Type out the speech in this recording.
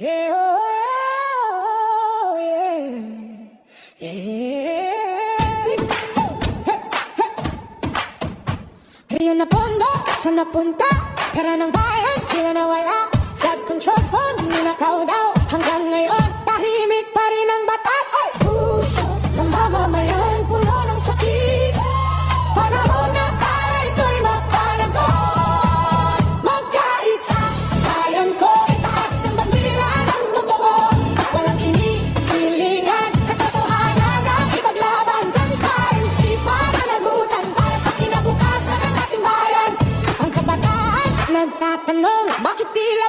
Yeah, oh, yeah, yeah. Kaya na pondo, sa napunta Pera ng bayan, na nawala Tinatanong, bakit tila